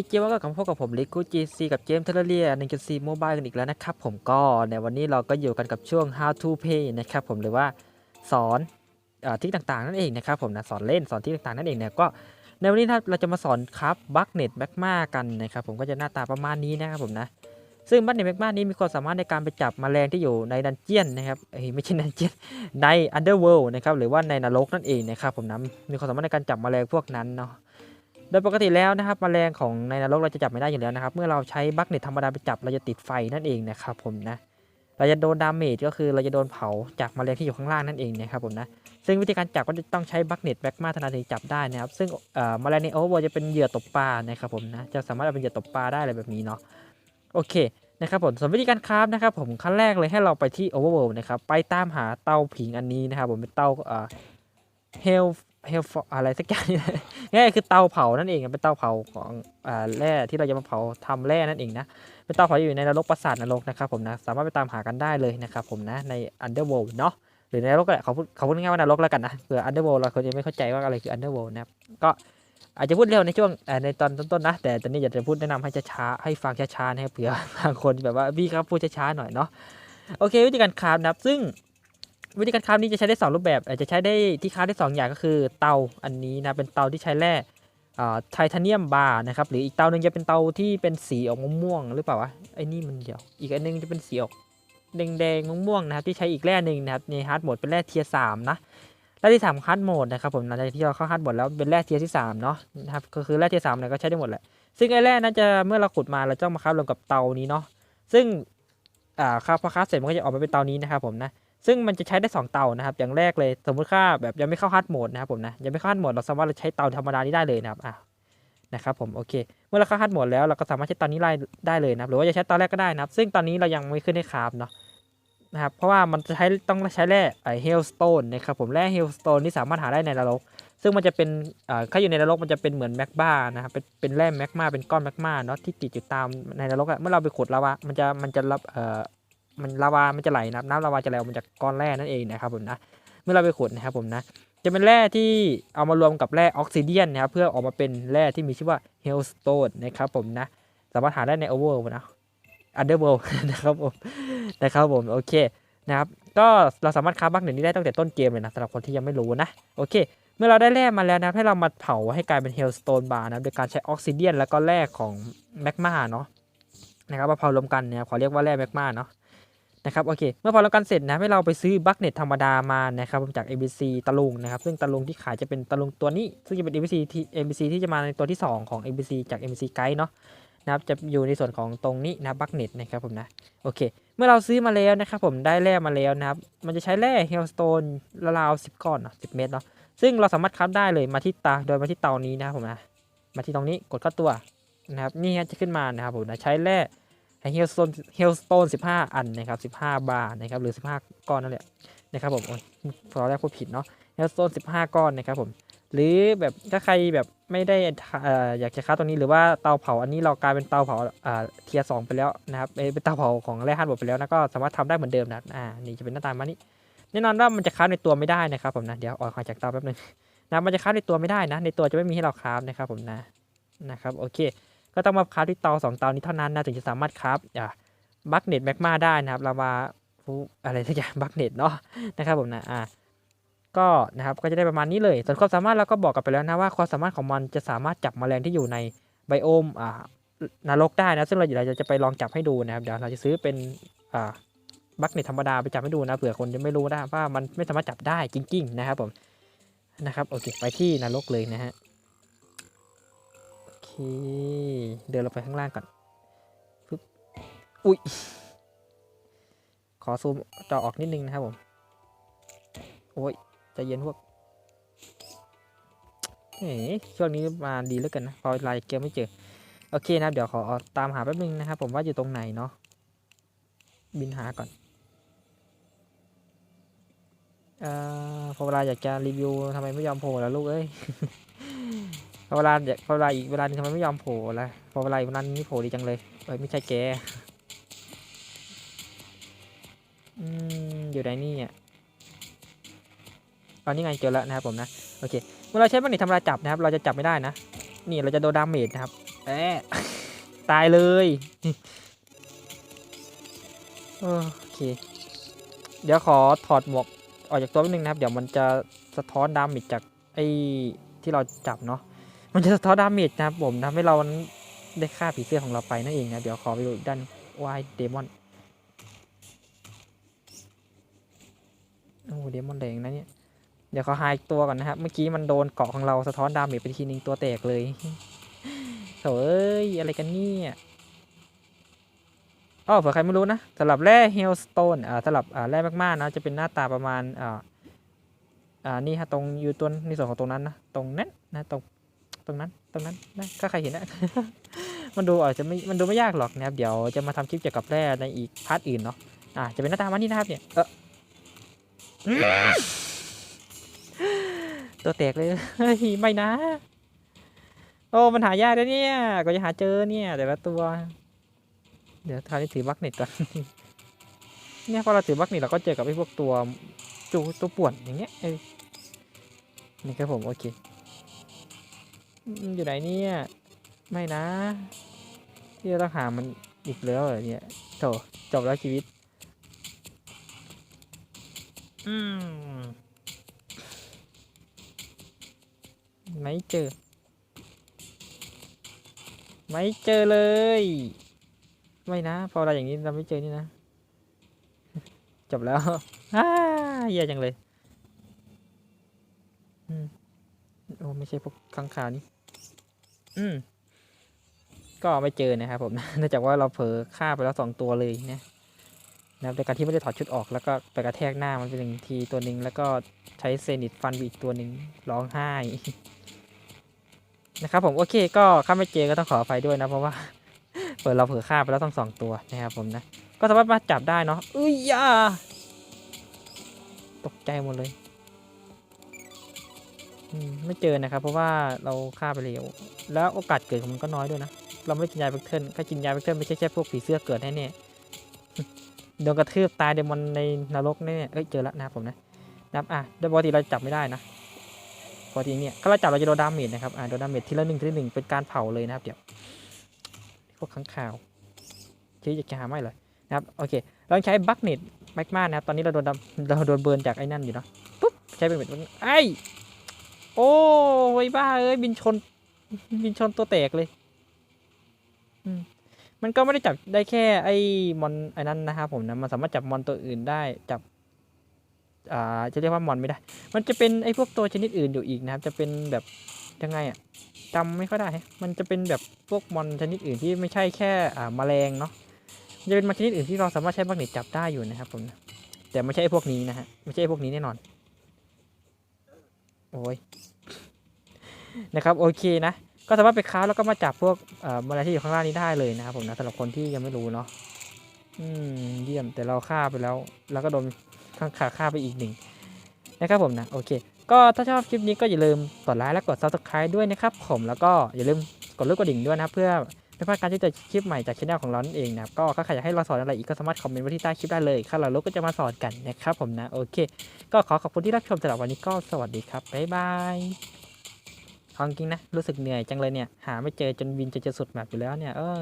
ดีเจว่าก็กลับมาพบกับผมลิกูจีซีกับเกมเทเลเรีย1.4 Mobile กันอีกแล้วนะครับผมก็ในวันนี้เราก็อยู่กันกับช่วง How to Play นะครับผมหรือว่าสอนเอ่อทริคต่างๆ นั่นเองนะครับผมนะสอนเล่นสอนทริคต่างๆ นั่นเองเนี่ยก็ในวันนี้ถ้าเราจะมาสอนครับบัคเน็ตแมกมากันนะครับผมก็จะหน้าตาประมาณนี้นะครับผมนะซึ่งบัคเน็ตแมกมานี้มีความสามารถในการไปจับแมลงที่อยู่ในดันเจียนนะครับเอ้ยไม่ใช่ดันเจียนใน Underworld นะครับหรือว่าในนรกนั่นเองนะครับผมนะมีความสามารถในการจับแมลงพวกนั้นเนาะ โดยปกติแล้วนะครับแมลงของในนรกเราจะจับไม่ได้อยู่แล้วนะครับ เมื่อเราใช้บัคเน็ตธรรมดาไปจับเราจะติดไฟนั่นเองนะครับผมนะเราจะโดนดาเมจก็คือเราจะโดนเผาจากแมลงที่อยู่ข้างล่างนั่นเองนะครับผมนะซึ่งวิธีการจับก็จะต้องใช้บัคเน็ตแบ็กมาเท่านั้นถึงจับได้นะครับ ซึ่งเอ่อแมลงในโอเวอร์จะเป็นเหยื่อตกปลานะครับผมนะจะสามารถเอาเป็นเหยื่อตกปลาได้อะไรแบบนี้เนาะโอเคนะครับผมส่วนวิธีการคราฟนะครับผมขั้นแรกเลยให้เราไปที่ Overworld นะครับไปตามหาเตาผิงอันนี้นะครับผมเป็นเตาเอ่อ Hell Hell อะไรสักอย่างนี่ง่ายคือเตาเผานั่นเองเป็นเตาเผาของอ่าแร่ที่เราจะมาเผาทำแร่นั่นเองนะเป็นเตาเผาอยู่ในนรกปราสาทนรกนะครับผมนะสามารถไปตามหากันได้เลยนะครับผมนะใน Underworld เนาะหรือในนรกก็ได้เขาพูดเขาพูดง่ายว่านรกแล้วกันนะเผื่อ Underworld เราคนจะไม่เข้าใจว่าอะไรคือ Underworld นะครับก็อาจจะพูดเร็วในช่วงในตอนต้นๆนะ แต่ตอนนี้อยากจะพูดแนะนำให้ช้าๆให้ฟังช้าๆนะครับเผื่อบางคนแบบว่าพี่ครับพูดช้าๆหน่อยเนาะโอเควิธีการคราฟนะครับซึ่ง วิธีการครานี้จะใช้ได้ 2 รูปแบบ อาจจะใช้ได้ที่คราได้ 2 อย่างก็คือเตาอันนี้นะเป็นเตาที่ใช้แร่ไทเทเนียมบาร์นะครับหรืออีกเตาหนึ่งจะเป็นเตาที่เป็นสีออกม่วงหรือเปล่าวะไอ้นี่มันเดียวอีกอันหนึงจะเป็นสีออกแดงๆม่วงๆนะครับที่ใช้อีกแร่หนึ่งนะครับในฮาร์ดโหมดเป็นแร่เทียสามนะแร่ที่สามฮาร์ดโหมดนะครับผมหลังจากที่เราเข้าฮาร์ดโหมดแล้วเป็นแร่เทียที่สามเนาะนะครับก็คือแร่เทียสามเนี่ยก็ใช้ได้หมดแหละซึ่งไอ้แร่นั้นจะเมื่อเราขุดมาเราจะมาคราฟรวมกับเตานี้เนาะซึ่งอ่าคราฟพอคราฟเสร็จมันก็จะออกมาเป็นเตานี้นะครับผมนะ ซึ่งมันจะใช้ได้ 2 เตานะครับ อย่างแรกเลยสมมุติค่าแบบยังไม่เข้าฮาร์ดโหมดนะครับผมนะยังไม่เข้าฮาร์ดโหมดเราสามารถใช้เตาธรรมดานี้ได้เลยนะครับอะนะครับผมโอเค เมื่อเราเข้าฮาร์ดโหมดแล้วเราก็สามารถใช้เตานี้ไล่ได้เลยนะครับหรือว่าจะใช้เตาแรกก็ได้นะครับ ซึ่งตอนนี้เรายังไม่ขึ้นให้คราฟเนาะนะครับเพราะว่ามันจะใช้ต้องใช้แร่ไอเฮลสโตนนะครับผมแร่เฮลสโตนนี่สามารถหาได้ในนรกซึ่งมันจะเป็นอ่าถ้าอยู่ในนรกมันจะเป็นเหมือนแมกมานะครับเป็นเป็นแร่แมกมาเป็นก้อนแมกมาเนาะที่ติดอยู่ตามในนรกอะเมื่อเราไปขุดลาวามันจะมันจะรับเอ่อ มันลาวา มันจะไหลนะครับน้ำลาวาจะไหลออกมาจากก้อนแร่นั่นเองนะครับผมนะ เมื่อเราไปขุดนะครับผมนะ จะเป็นแร่ที่เอามารวมกับแร่ออกซิเดียนนะครับเพื่อออกมาเป็นแร่ที่มีชื่อว่าเฮลสโตนนะครับผมนะ สามารถหาได้ในโอเวอร์นะอันเดอร์เวลนะครับผมนะครับผมโอเคนะครับก็เราสามารถคราฟบัคหนึ่งนี้ได้ตั้งแต่ต้นเกมเลยนะสำหรับคนที่ยังไม่รู้นะโอเค เมื่อเราได้แร่มาแล้วนะให้เรามาเผาให้กลายเป็นเฮลสโตนบาร์นะโดยการใช้ออกซิเดียนแล้วก็แร่ของแมกมาเนาะนะครับมาเผารวมกันเนี่ยขอเรียกว่าแร่แมกมาเนาะ นะครับโอเค เมื่อพอเรากันเสร็จนะให้เราไปซื้อบัคเน็ตธรรมดามานะครับผมจาก ABC ตะลุงนะครับ ซึ่งตะลุงที่ขายจะเป็นตะลุงตัวนี้ ซึ่งจะเป็น ABC ที่ ABC ที่จะมาในตัวที่ 2 ของ ABC จาก ABC Guide เนาะนะครับจะอยู่ในส่วนของตรงนี้นะบัคเน็ตนะครับผมนะโอเค เมื่อเราซื้อมาแล้วนะครับผมได้แร่มาแล้วนะครับ มันจะใช้แร่เฮลสโตนราวๆ10 ก้อนเนาะ10 เม็ดเนาะซึ่งเราสามารถคับได้เลยมาที่ตาโดยมาที่เตานี้นะครับผมนะมาที่ตรงนี้กดเข้าตัวนะครับนี่จะขึ้นมานะครับผมนะใช้แร่ เฮลสโตนเฮลสโตนสิบห้าอันนะครับสิบห้าบาร์นะครับหรือสิบห้าก้อนนั่นแหละนะครับผมโอ้ยตอนแรกพูดผิดเนาะเฮลสโตนสิบห้าก้อนนะครับผมหรือแบบถ้าใครแบบไม่ได้อ่ออยากจะค้าตรงนี้หรือว่าเตาเผาอันนี้เรากลายเป็นเตาเผาอ่าเทียสองไปแล้วนะครับเอ้ยเป็นเตาเผาของแร่ฮันบดไปแล้วนะก็สามารถทำได้เหมือนเดิมนะอ่านี่จะเป็นหน้าตามานี้แน่นอนว่ามันจะค้าในตัวไม่ได้นะครับผมนะเดี๋ยวออกจากเตาแป๊บนึงนะมันจะค้าในตัวไม่ได้นะ ในตัวจะไม่มีให้เราครานะครับผมนะนะครับโอเค ก็ต้องมาคราฟที่เตาสองเตานี้เท่านั้นนะถึงจะสามารถคราฟอ่าบัคเน็ตแมกมาได้นะครับเรามาฟูอะไรสักอย่างบัคเน็ตเนาะนะครับผมนะอ่าก็นะครับก็จะได้ประมาณนี้เลย ส่วนความสามารถเราก็บอกกันไปแล้วนะว่าความสามารถของมันจะสามารถจับแมลงที่อยู่ในไบโอมอ่านรกได้นะซึ่งเราเดี๋ยวเราจะไปลองจับให้ดูนะครับเดี๋ยวเราจะซื้อเป็นอ่าบัคเน็ตธรรมดาไปจับให้ดูนะเผื่อคนจะไม่รู้นะว่ามันไม่สามารถจับได้จริง ๆ นะครับผมนะครับโอเคไปที่นรกเลยนะฮะ เดินเราไปข้างล่างก่อนปึ๊บอุ้ย ขอซูมจอออกนิดนึงนะครับผม โอ้ยใจเย็นพวกเฮ้ยช่วงนี้มาดีเหลือเกินนะ พอไลน์เกมไม่เจอ โอเคนะครับ เดี๋ยวขอตามหาแป๊บนึงนะครับ ผมว่าอยู่ตรงไหนเนาะ บินหาก่อนเอ่อพอเวลาอยากจะรีวิวทำไมไม่ยอมโผล่ล่ะลูกเอ้ย พอเวลาอยากพอเวลาอีกเวลานึงทำไมไม่ยอมโผล่ล่ะพอเวลาอีกเวลานี้โผล่ดีจังเลยเอ้ยไม่ใช่แกอืมอยู่ไหนนี่อะตอนนี้ไงเจอแล้วนะครับผมนะโอเคเมื่อเราใช้บัณฑิตธรรมดาจับนะครับ เราจะจับไม่ได้นะ นี่เราจะโดนดาเมจนะครับแอะตายเลยโอเค เดี๋ยวขอถอดหมวกออกจากตัวนิดนึงนะครับ เดี๋ยวมันจะสะท้อนดาเมจจากไอ้ที่เราจับเนาะ มันจะสะท้อนดาเมจนะครับผมทำให้เราได้ฆ่าผีเสื้อของเราไปนั่นเองนะ เดี๋ยวขอไปดูอีกด้านวายเดมอน โอ้เดมอนแรงนะเนี่ย เดี๋ยวเขาหายตัวก่อนนะครับ เมื่อกี้มันโดนเกาะของเราสะท้อนดาเมจไปทีนึงตัวแตกเลยโถ่เอ้ย อะไรกันเนี่ยอ๋อเผื่อใครไม่รู้นะสำหรับแร่เฮลสโตนอ่าสำหรับอ่าแร่มากๆนะ จะเป็นหน้าตาประมาณอ่าอ่านี่ฮะตรงอยู่ตัวในส่วนของตรงนั้นนะ ตรงนั้นนะตรง ตรงนั้นตรงนั้นนะก็ใครเห็นนะ มันดูอาจจะไม่ มันดูไม่ยากหรอกนะครับ เดี๋ยวจะมาทำคลิปเกี่ยวกับแร่ในอีกพาร์ทอื่นเนาะ อ่า จะเป็นหน้าตามันนี่นะครับเนี่ย เออตัวแตกเลยไม่นะ โอ้มันหายากเลยเนี่ย ก็จะหาเจอเนี่ย แต่ละตัว เดี๋ยวคราวนี้ถือบักเน็ตก่อนเนี่ยพอเราถือบักเน็ตเราก็เจอกับไอ้พวกตัวจูตัวป่วนอย่างเงี้ยเออนี่ครับผมโอเค อยู่ไหนเนี่ย ไม่นะ ที่เราต้องหามันอีกแล้วเหรอเนี่ยโถจบแล้วชีวิต อืม ไม่เจอ ไม่เจอเลย ไม่นะ พอเราอย่างนี้เราไม่เจอนี่นะ จบแล้วอ้าเหี้ยจังเลย อืม โอ้ ไม่ใช่พวกข้างคาวนี่อืม ก็ไม่เจอนะครับผมเนื่องจากว่าเราเผลอฆ่าไปแล้วสองตัวเลยนะนะครับในการที่ไม่ได้ถอดชุดออกแล้วก็ไปกระแทกหน้ามันไปหนึ่งทีตัวหนึ่งแล้วก็ใช้เซนิตฟันอีกตัวหนึ่งร้องไห้นะครับผมโอเคก็ข้าไม่เจอก็ต้องขออภัยด้วยนะเพราะว่าเปิดเราเผลอฆ่าไปแล้วต้องสองตัวนะครับผมนะ ก็สามารถมาจับได้เนาะเอ้ยยาตกใจหมดเลย ไม่เจอนะครับ เพราะว่าเราฆ่าไปเร็ว แล้วโอกาสเกิดของมันก็น้อยด้วยนะ เราไม่กินยาแบคเทิลถ้ากินยาแบคเทิลไม่ใช่แค่พวกผีเสื้อเกิดแน่ๆโดนกระทืบตายเดมอนในนรกแน่เอ้ยเจอแล้วนะครับผมนะนับอะโดยปกติเราจับไม่ได้นะปกติเนี่ยถ้าเราจับเราจะโดนดาเมจนะครับอ่าโดนดาเมจทีละหนึ่งทีละหนึ่งเป็นการเผาเลยนะครับเดี๋ยวพวกข้างข่าวชื่อจะหาไม่เลยนะครับโอเคเราใช้บัคเน็ตแมกมานะครับตอนนี้เราโดนเราโดนเบิร์นจากไอ้นั่นอยู่เนาะปุ๊บใช้เป็นแบบไอ้ โอ้ยบ้าเอ้ยบินชน บินชนตัวแตกเลยมันก็ไม่ได้จับได้แค่ ไอ้มอนไอ้นั้นนะครับผมนะมันสามารถจับมอนตัวอื่นได้จับอ่าจะเรียกว่ามอนไม่ได้ มันจะเป็นไอ้พวกตัวชนิดอื่นอยู่อีกนะครับ จะเป็นแบบยังไงอะจำไม่ค่อยได้ มันจะเป็นแบบพวกมอนชนิดอื่นที่ไม่ใช่แค่อ่าแมลงเนาะจะเป็นมอนชนิดอื่นที่เราสามารถใช้บักเน็ตจับได้อยู่นะครับผมแต่ไม่ใช่พวกนี้นะฮะไม่ใช่พวกนี้แน่นอน โอ้ยนะครับโอเคนะ ก็สามารถไปค้าแล้วก็มาจับพวกเอ่อแมลงที่อยู่ข้างล่างนี้ได้เลยนะครับผมนะสำหรับคนที่ยังไม่รู้เนาะอืมเยี่ยมแต่เราฆ่าไปแล้ว แล้วก็โดนข้างขาฆ่าไปอีกหนึ่งนะครับผมนะโอเค ก็ถ้าชอบคลิปนี้ก็อย่าลืมกดไลค์และกด subscribe ด้วยนะครับผมแล้วก็อย่าลืมกดรูปกระดิ่งด้วยนะครับเพื่อ ไม่พลาดการที่จะคลิปใหม่จากช่องของเรานั่นเองนะครับก็ถ้าใครอยากให้เราสอนอะไรอีกก็สามารถคอมเมนต์ไว้ที่ใต้คลิปได้เลยข้าเราก็จะมาสอนกันนะครับผมนะโอเค ก็ขอขอบคุณที่รับชมสำหรับวันนี้ก็สวัสดีครับบ๊ายบายเอาจริงนะรู้สึกเหนื่อยจังเลยเนี่ยหาไม่เจอจนวินจะจะสุดแบบอยู่แล้วเนี่ยเออ